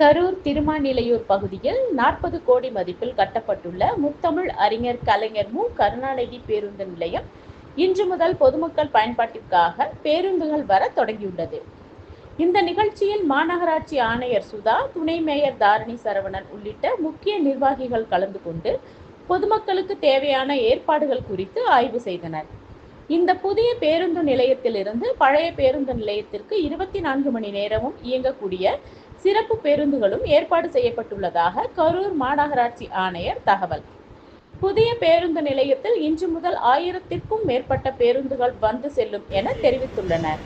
கரூர் திருமாநிலையூர் பகுதியில் நாற்பது கோடி மதிப்பில் கட்டப்பட்டுள்ள முத்தமிழ் அறிஞர் கலைஞர் மு. கருணாநிதி பேருந்து நிலையம் இன்று முதல் பொதுமக்கள் பயன்பாட்டிற்காக பேருந்துகள் வர தொடங்கியுள்ளது. இந்த நிகழ்ச்சியில் மாநகராட்சி ஆணையர் சுதா துணை மேயர் தாரணி சரவணன் உள்ளிட்ட முக்கிய நிர்வாகிகள் கலந்து கொண்டு பொதுமக்களுக்கு தேவையான ஏற்பாடுகள் குறித்து ஆய்வு செய்தனர். இந்த புதிய பேருந்து நிலையத்திலிருந்து பழைய பேருந்து நிலையத்திற்கு இருபத்தி நான்கு மணி நேரமும் இயங்கக்கூடிய சிறப்பு பேருந்துகளும் ஏற்பாடு செய்யப்பட்டுள்ளதாக கரூர் மாநகராட்சி ஆணையர் தகவல். புதிய பேருந்து நிலையத்தில் இன்று முதல் ஆயிரத்திற்கும் மேற்பட்ட பேருந்துகள் வந்து செல்லும் என தெரிவித்துள்ளனர்.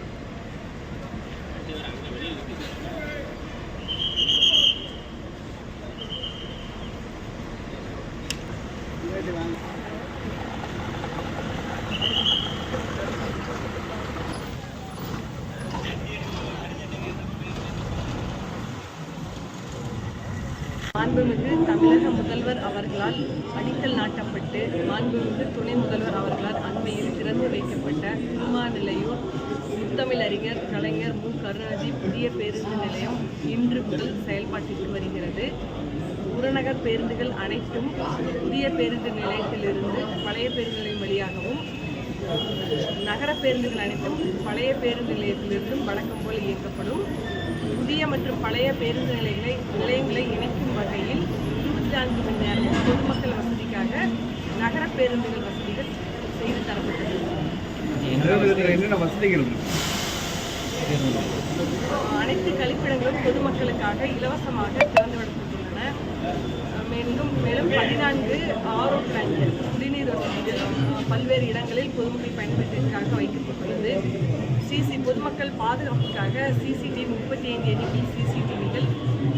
மாண்புமிகு தமிழக முதல்வர் அவர்களால் அடிக்கல் நாட்டப்பட்டு மாண்புமிகு துணை முதல்வர் அவர்களால் அண்மையில் திறந்து வைக்கப்பட்ட திருமாநிலையூர் முத்தமிழ் அறிஞர் கலைஞர் மு. கருணாநிதி புதிய பேருந்து நிலையம் இன்று முதல் செயல்பாட்டிற்கு வருகிறது. புறநகர் பேருந்துகள் அனைத்தும் புதிய பேருந்து நிலையத்திலிருந்து பழைய பேருந்து நிலையம் வழியாகவும் நகர பேருந்துகள் அனைத்தும் பழைய பேருந்து நிலையத்திலிருந்தும் வழக்கம் போல் இயக்கப்படும். புதிய மற்றும் பழைய பேருந்து நிலையங்களை நிலையங்களை இணைக்கும் வகையில் இருபத்தி நான்கு மணி நேரம் பொதுமக்கள் வசதிக்காக நகர பேருந்துகள் வசதிகள் செய்து தரப்பட்டது. அனைத்து கழிப்பிடங்களும் பொதுமக்களுக்காக இலவசமாக திறந்துவிடப்பட்டுள்ளன. மேலும் மேலும் பதினான்கு ஆரோ பிளான்கள் குடிநீர் வசதிகள் பல்வேறு இடங்களில் பொதுமக்கள் பயன்பாட்டிற்காக வைக்கப்பட்டுள்ளது. சிசி பொதுமக்கள் பாதுகாப்புக்காக சிசிடிவி முப்பத்தி ஐந்து எண்ணிக்கை சிசிடிவிகள்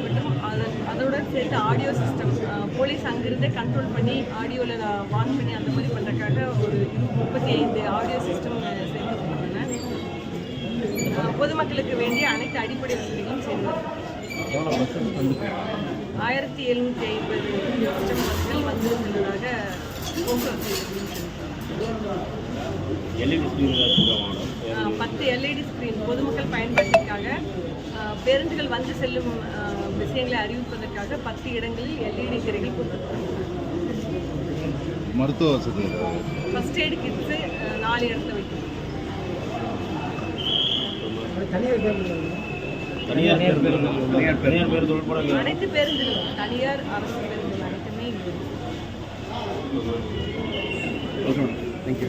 மற்றும் அதன் அதனுடன் சேர்த்து ஆடியோ சிஸ்டம் போலீஸ் அங்கிருந்தே கண்ட்ரோல் பண்ணி ஆடியோவில் வான் பண்ணி அந்த மாதிரி பண்ணுறதுக்காக ஒரு முப்பத்தி ஐந்து ஆடியோ சிஸ்டம் சேர்க்கப்பட்டுள்ளன. பொதுமக்களுக்கு வேண்டிய அனைத்து அடிப்படை வசதிகளும் செய்து ஆயிரத்தி எழுநூற்றி ஐம்பது சிஸ்டம் பஸ்கள் வந்து செல்வதாக போக்குவரத்து எல்இடி ஸ்க்ரீன் ஏதாச்சும் மேடம் அஹ், பத்து எல்இடி ஸ்க்ரீன் பொதுமக்கள் பயன்பாட்டிற்காக பேருந்துகள் வந்து செல்லும் விஷயங்களை அறிவிப்பதற்காக பத்து இடங்களில் எல்இடி திரைகள் பொருத்தப்பட்டுள்ளன மருத்துவ வசதி. ஃபர்ஸ்ட் எய்டு கிட்ஸு நாலு இடத்துல வைக்கணும். தனியார் பேருந்து தனியார் தனியார் பேருந்து உட்பட அனைத்து பேருந்துகளும் தனியார் அரசு பேருந்துகள் அனைத்துமே இங்கே. Okay madam. தேங்க்யூ